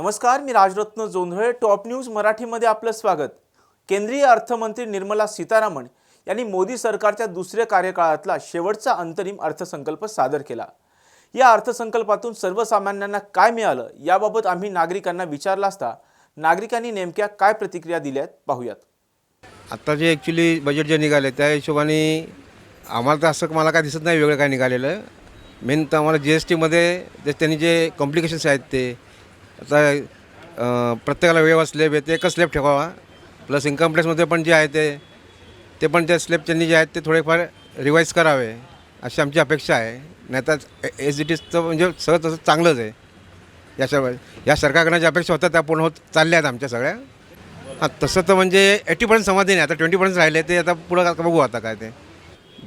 नमस्कार मी Rajratna Jondhale top news मराठीमध्ये आपलं स्वागत. केंद्रीय अर्थमंत्री निर्मला सीतारामन यांनी मोदी सरकारच्या दुसऱ्या कार्यकाळातला शेवटचा अंतरिम अर्थसंकल्प सादर केला. या अर्थसंकल्पातून सर्वसामान्यांना काय मिळालं याबाबत आम्ही नागरिकांना विचारला असता नागरिकांनी नेमक्या काय प्रतिक्रिया दिल्यात पाहूयात. आत्ता जे ॲक्च्युली बजेट जे निघाले त्या हिशोबाने आम्हाला तर असं मला काय दिसत नाही वेगळं काय निघालेलं. मेन तर आम्हाला जी एस टीमध्ये त्यांनी जे कॉम्प्लिकेशन्स आहेत ते आता प्रत्येकाला वेव स्लेब येते एकच स्लेब ठेवावा. प्लस इन्कम टॅक्समध्ये पण जे आहे ते ते पण त्या स्लेब त्यांनी जे आहेत ते थोडेफार रिवाईज करावे अशी आमची अपेक्षा आहे. नाही तर एस इट इजचं म्हणजे सगळं तसं चांगलंच आहे. याच्या या सरकारकडनं ज्या अपेक्षा होत्या त्या पूर्ण होत चालल्या आहेत आमच्या सगळ्या. हां तसं तर म्हणजे एटी पर्सेंट समाधी नाही आता ट्वेंटी पर्सेंट राहिले ते आता पुढं आता बघू आता काय ते.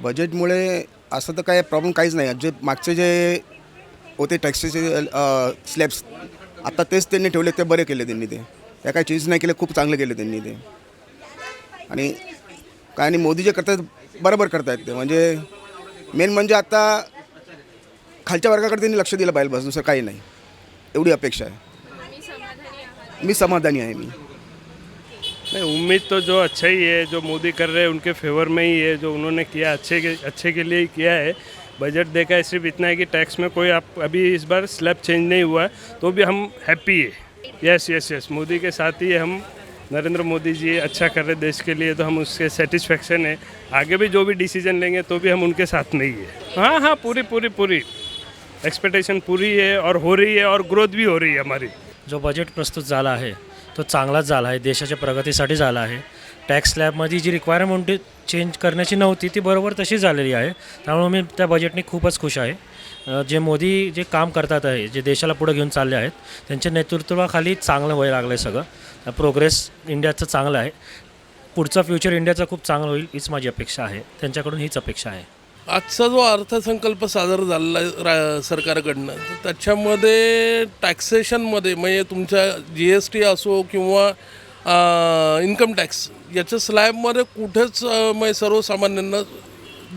बजेटमुळे असं तर काय प्रॉब्लेम काहीच नाही. जे मागचे जे होते टॅक्सीचे स्लॅब्स आता तेच त्यांनी ठेवले ते बरे केले त्यांनी ते. त्या काही चेंज नाही केले खूप चांगले केले त्यांनी ते. आणि काय आणि मोदी जे करतात बरोबर करतायत ते. म्हणजे मेन म्हणजे आता खालच्या वर्गाकडे त्यांनी लक्ष दिलं पाहिजे बस दुसरं काही नाही. एवढी अपेक्षा आहे. मी समाधानी आहे मी. नहीं उम्मीद तो जो अच्छा ही है जो मोदी कर रहे हैं उनके फेवर में ही है जो उन्होंने किया अच्छे के अच्छे के लिए ही किया है बजट देखा है, सिर्फ़ इतना है कि टैक्स में कोई आप अभी इस बार स्लैब चेंज नहीं हुआ है तो भी हम हैप्पी है। यस यस यस मोदी के साथ ही हम, नरेंद्र मोदी जी अच्छा कर रहे देश के लिए तो हम उसके सेटिस्फेक्शन है। आगे भी जो भी डिसीज़न लेंगे तो भी हम उनके साथ नहीं है हाँ। हाँ पूरी पूरी पूरी। एक्सपेक्टेशन पूरी है और हो रही है और ग्रोथ भी हो रही है हमारी। जो बजेट प्रस्तुत झाला आहे तो चांगलाच झाला आहे देशाच्या प्रगतीसाठी झाला आहे. टॅक्स स्लॅबमध्ये जी रिक्वायरमेंट चेंज करण्याची नव्हती ती बरोबर तशी झालेली आहे. त्यामुळे मी त्या बजेटने खूपच खुश आहे. जे मोदी जे काम करतात आहे जे देशाला पुढे घेऊन चालले आहेत त्यांच्या नेतृत्वाखाली चांगलं व्हायला लागलं आहे सगळं प्रोग्रेस इंडियाचं चांगलं आहे. पुढचं फ्युचर इंडियाचं खूप चांगलं होईल हीच माझी अपेक्षा आहे. त्यांच्याकडून हीच अपेक्षा आहे. आजचा जो अर्थसंकल्प सादर झालेला आहे रा सरकारकडनं त्याच्यामध्ये टॅक्सेशनमध्ये म्हणजे तुमच्या जी एस टी असो किंवा इन्कम टॅक्स याच्या स्लॅबमध्ये कुठेच म्हणजे सर्वसामान्यांना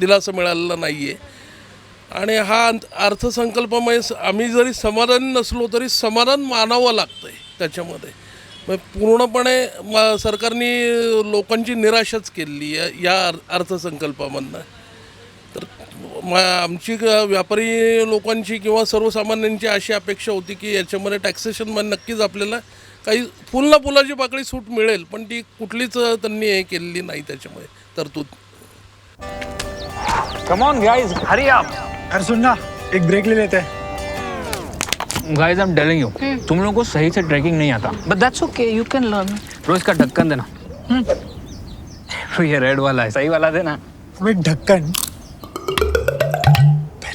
दिलासा मिळालेला नाही आहे आणि हा अर्थसंकल्प म्हणजे अर्थसंकल्पामुळे आम्ही जरी समाधानी नसलो तरी समाधान मानावं लागतं आहे त्याच्यामध्ये. मग पूर्णपणे म सरकारने लोकांची निराशाच केलेली आहे या अर्थसंकल्पामधनं. म आमची व्यापारी लोकांची किंवा सर्वसामान्यांची अशी अपेक्षा होती की याच्यामध्ये टॅक्सेशनमध्ये नक्कीच आपल्याला काही फुल ना फुलाची पाकळी सूट मिळेल पण ती कुठलीच त्यांनी हे केलेली नाही त्याच्यामध्ये तरतूद. कम ऑन गाइस हरी आप अरे सुन ना एक ब्रेक ले लेते. हैं guys I am telling you तुम लोगों को सही से ट्रैकिंग नहीं आता. But that's okay, you can learn. रोज का ढक्कन देना. ये रेड वाला है सही वाला देना. ढक्कन